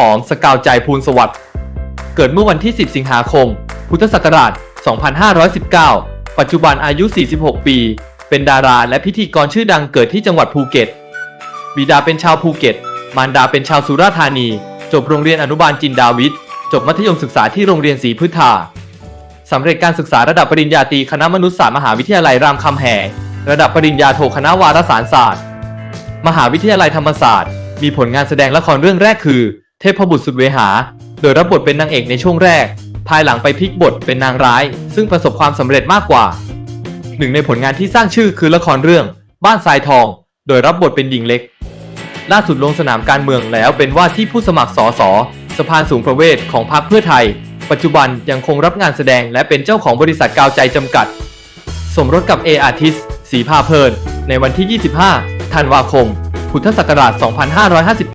อ๋อมสกาวใจภูลสวัสดิ์เกิดเมื่อวันที่ 10 สิงหาคม พุทธศักราช 2519 ปัจจุบันอายุ 46 ปี เป็นดาราและพิธีกรชื่อดังเกิดที่จังหวัดภูเก็ต บิดาเป็นชาวภูเก็ต มารดาเป็นชาวสุราษฎร์ธานี จบโรงเรียนอนุบาลจินดาวิทย์ จบมัธยมศึกษาที่โรงเรียนศรีพืชธาสำเร็จการศึกษาระดับปริญญาตรีคณะมนุษยศาสตร์มหาวิทยาลัยรามคำแหง ระดับปริญญาโทคณะวารสารศาสตร์ มหาวิทยาลัยธรรมศาสตร์ มีผลงานแสดงละครเรื่องแรกคือ เทพบุตรสุดเวหา โดยรับบทเป็นนางเอกในช่วงแรก ภายหลังไปพลิกบทเป็นนางร้าย ซึ่งประสบความสำเร็จมากกว่า หนึ่งในผลงานที่สร้างชื่อคือละครเรื่อง บ้านทรายทอง โดยรับบทเป็นหญิงเล็ก ล่าสุดลงสนามการเมืองแล้วเป็นว่าที่ผู้สมัครสสสภาสูงประเวศของพรรคเพื่อไทย ปัจจุบันยังคงรับงานแสดงและเป็นเจ้าของบริษัทกาวใจจำกัด สมรสกับเออาทิสสีพาเพลิน ในวันที่ 25 ธันวาคม พุทธศักราช 2550